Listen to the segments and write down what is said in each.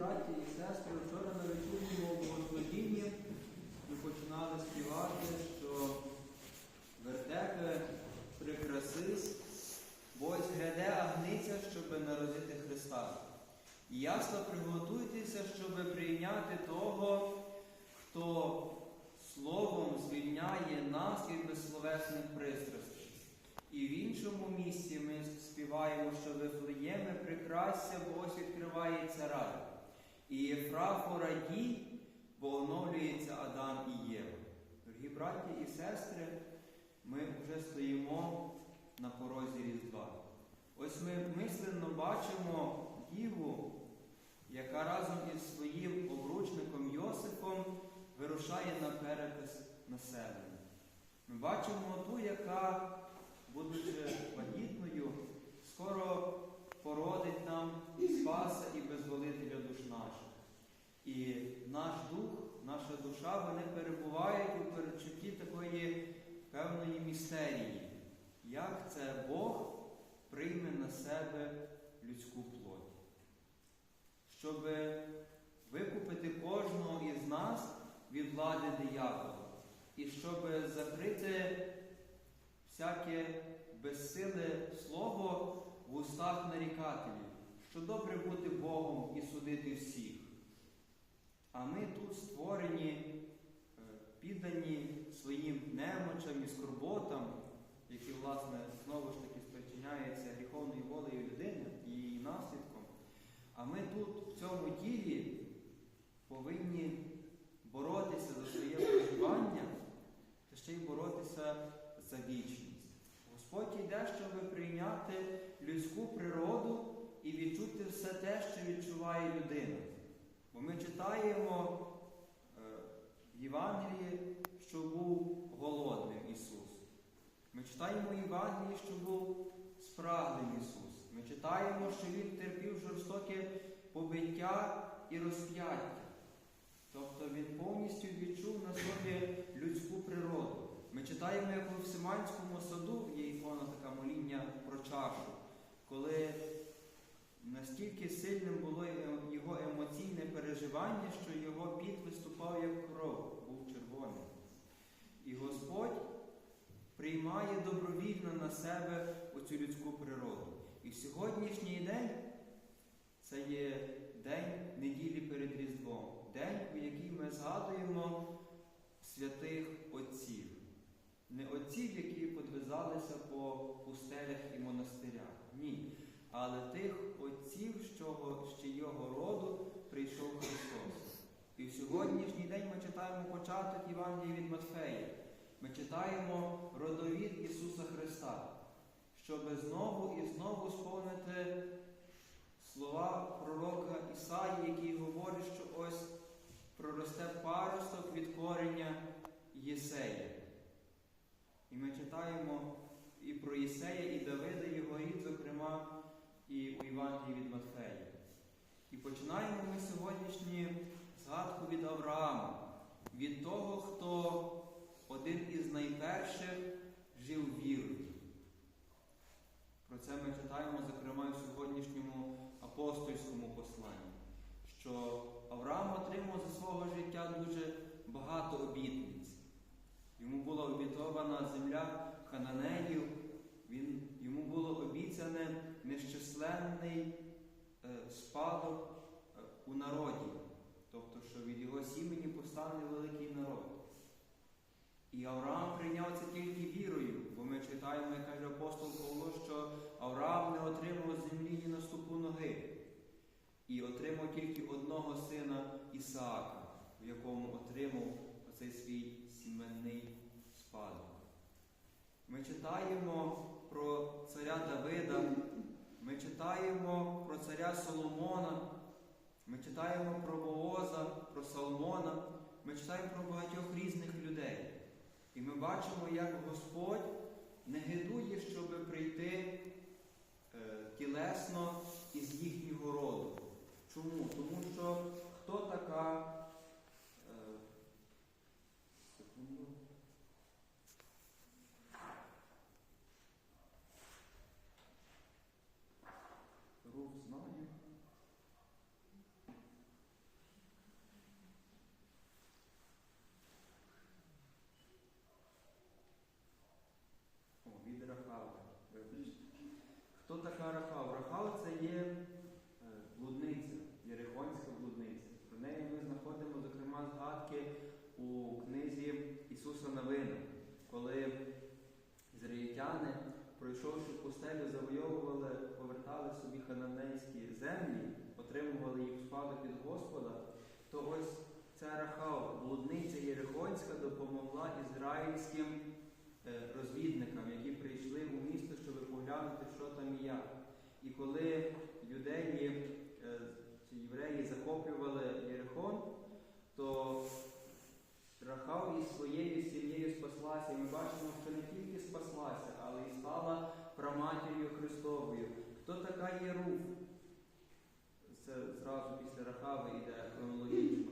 браті і сестри, вчора на вечірньому богослужінні ми починали співати, що вертепи прикрасись, бо ось гряде агниця, щоб народити Христа. І ясно приготуйтеся, щоб прийняти того, хто словом звільняє нас від безсловесних пристрастей. І в іншому місці ми співаємо, що Вифлеєме прикрасся, бо ось відкривається рай. І Єфрафо радій, бо оновлюється Адам і Єва. Дорогі браті і сестри, ми вже стоїмо на порозі Різдва. Ось ми мисленно бачимо Діву, яка разом із своїм обручником Йосифом вирушає на перепис населення. Ми бачимо ту, яка, будучи вагітною, скоро породить нам Спаса і Безволителя душ наших. І наш дух, наша душа, вони перебувають у передчутті такої певної містерії, як це Бог прийме на себе людську плоть. Щоб викупити кожного із нас від влади диявола, і щоб закрити всяке безсиле слово в устах нарікателів, що добре бути Богом і судити всіх. А ми тут створені, е, піддані своїм немочам і скорботам, які, власне, знову ж таки спричиняються гріховною волею людини і її наслідком. А ми тут, в цьому тілі, повинні боротися за своє проживання та ще й боротися за вічність. Господь йде, щоб прийняти людську природу і відчути все те, що відчуває людина. Бо ми читаємо е, в Євангелії, що був голодним Ісус. Ми читаємо в Євангелії, що був спраглим Ісус. Ми читаємо, що Він терпів жорстоке побиття і розп'яття. Тобто Він повністю відчув на собі людську природу. Ми читаємо, як у Всеманському саду є ікона така моління про чашу, коли настільки сильним було його емоційне переживання, що його піт виступав як кров, був червоний. І Господь приймає добровільно на себе оцю людську природу. І сьогоднішній день це є день неділі перед Різдвом, день, у який ми згадуємо святих отців. Не отців, які подвизалися по пустелях і монастирях. Ні. Але тих отців, що його роду прийшов Христос. І в сьогоднішній день ми читаємо початок Євангелія від Матфея. Ми читаємо родовід Ісуса Христа, щоб знову і знову сповнити слова пророка Ісаї, який говорить, що ось проросте паросток від корення Єсея. І ми читаємо і про Єсея, і Давида, його рід, зокрема, і у Євангелії від Матфея. І починаємо ми сьогоднішню згадку від Авраама, від того, хто один із найперших жив вірою. Про це ми читаємо, зокрема, в сьогоднішньому апостольському посланні, що Авраам отримав за свого життя дуже багато обітниць. Йому була обітована земля хананеїв, він, йому було обіцяне нещисленний е, спадок е, у народі, тобто, що від його сімені постане великий народ. І Авраам прийняв це тільки вірою, бо ми читаємо, як каже апостол Павло, що Авраам не отримав землі ні на ступу ноги, і отримав тільки одного сина Ісаака, в якому отримав оцей свій сіменний спадок. Ми читаємо про царя Давида, ми читаємо про царя Соломона, ми читаємо про Бооза, про Салмона, ми читаємо про багатьох різних людей. І ми бачимо, як Господь не гидує, щоб прийти е, тілесно із їхнього роду. Чому? Тому що хто така? така Рахав? Рахава це є е, блудниця, Єрихонська блудниця. Про неї ми знаходимо, зокрема, згадки у книзі Ісуса Новина, коли ізраїльтяни, пройшовши пустелю, завойовували, повертали собі хананейські землі, отримували їх в спадок від Господа, то ось ця Рахава, блудниця Єрихонська, допомогла ізраїльським розвідникам, які прийшли у місто, щоб поглянути, що там і як. І коли юдеї е, чи євреї захоплювали Єрихон, то Рахав із своєю сім'єю спаслася. І ми бачимо, що не тільки спаслася, але й стала праматір'ю Христовою. Хто така є? Це зразу після Рахави йде хронологічно.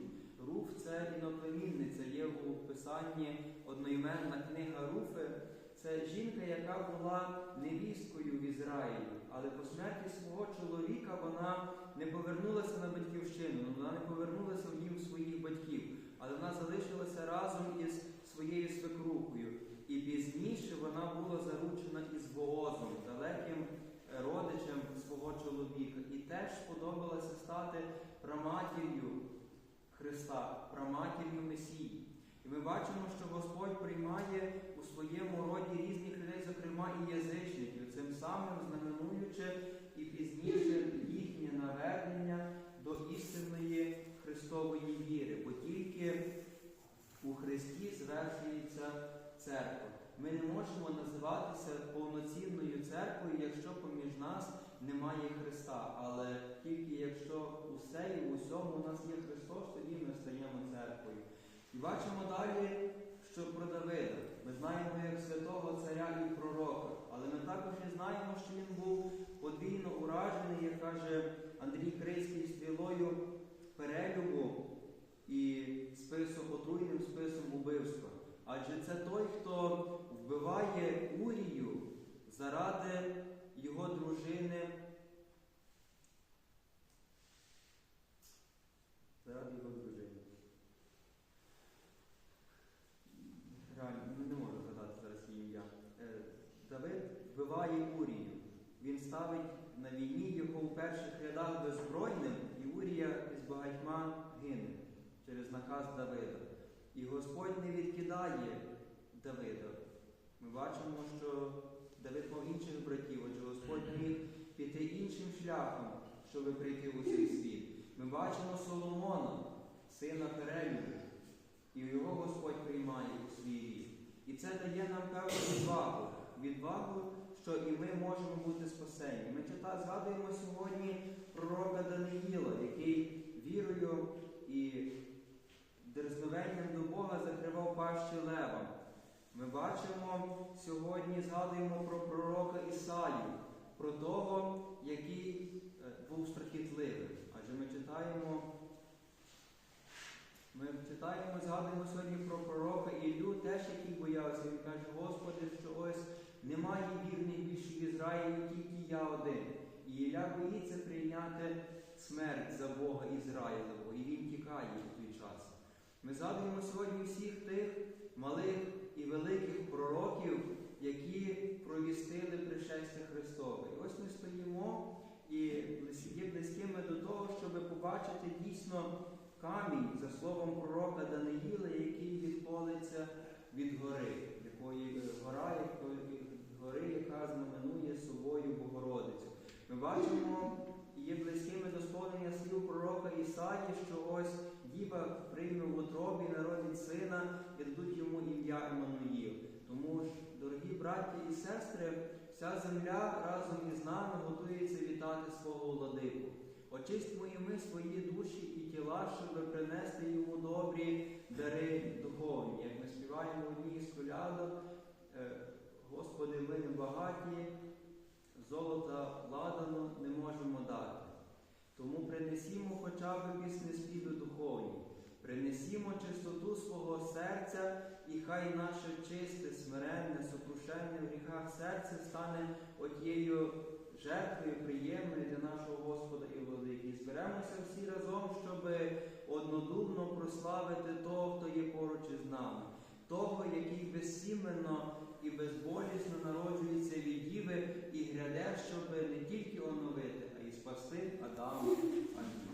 Це іноплемінниця, є у писанні одноіменна книга Руфи. Це жінка, яка була невісткою в Ізраїлі, але по смерті свого чоловіка вона не повернулася на батьківщину, вона не повернулася в дім своїх батьків, але вона залишилася разом із своєю свекрухою. І пізніше вона була заручена із Боозом, далеким родичем свого чоловіка, і теж сподобалося стати праматір'ю Христа, праматір'ю Месії. І ми бачимо, що Господь приймає у своєму роді різних людей, зокрема і язичників, цим самим знаменуючи і пізніше їхнє навернення до істинної Христової віри, бо тільки у Христі звершується церква. Ми не можемо називатися повноцінною церквою, якщо поміж нас немає Христа. Але тільки якщо усе і в усьому у нас є Христос, тоді ми стаємо церквою. І бачимо далі, що про Давида. Ми знаємо як святого царя і пророка, але ми також і знаємо, що він був подвійно уражений, як каже Андрій Крицький стрілою перелюбу і списом, отруєним списом убивства. Адже це той, хто вбиває Урію заради його дружини. Заради його дружини. Реально, ну, не можу згадати зараз її ім'я. Е, Давид вбиває Урію. Він ставить на війні його у перших рядах беззбройним, і Урія з багатьма гине через наказ Давида. І Господь не відкидає Давида. Ми бачимо, що Давид мав інших братів, отже Господь міг піти іншим шляхом, щоб прийти у цей світ. Ми бачимо Соломона, сина Перелюбу, і його Господь приймає у свій рід. І це дає нам певну відвагу. Відвагу, що і ми можемо бути спасені. Ми чита, згадуємо сьогодні пророка Даниїла, який вірою дерзновенням до Бога закривав пащі левам. Ми бачимо сьогодні, згадуємо про пророка Ісаю, про того, який е, був страхітливим. Адже ми читаємо, ми читаємо, згадуємо сьогодні про пророка Іллю, теж який боявся. Він каже, Господи, що ось немає вірних більше в Ізраїлі, тільки я один. І Ілля боїться прийняти смерть за Бога Ізраїлевого, і він тікає в той час. Ми згадуємо сьогодні всіх тих малих і великих пророків, які провістили пришестя Христове. І ось ми стоїмо і є близькими до того, щоб побачити дійсно камінь за словом пророка Даниїла, який відколиться від гори, якої гора, якої гори, яка знаменує собою Богородицю. Ми бачимо є близькими до сповнення слів пророка Ісаї, що ось діва прийме в утробі, народить сина і дадуть йому ім'я Еммануїл. Тому ж, дорогі браті і сестри, вся земля разом із нами готується вітати свого владику. Очистимо і ми свої душі і тіла, щоб принести йому добрі дари духовні. Як ми співаємо в одній з колядок, е, Господи, ми не багаті, Тому принесімо хоча б пісне співи духовні, принесімо чистоту свого серця, і хай наше чисте, смиренне, сокрушенне в гріхах серце стане отією жертвою приємною для нашого Господа і Владики. Зберемося всі разом, щоб однодумно прославити того, хто є поруч із нами, того, який безсіменно і безболісно народжується від діви і гряде, щоб не тільки оновити. você, Adão, Adão.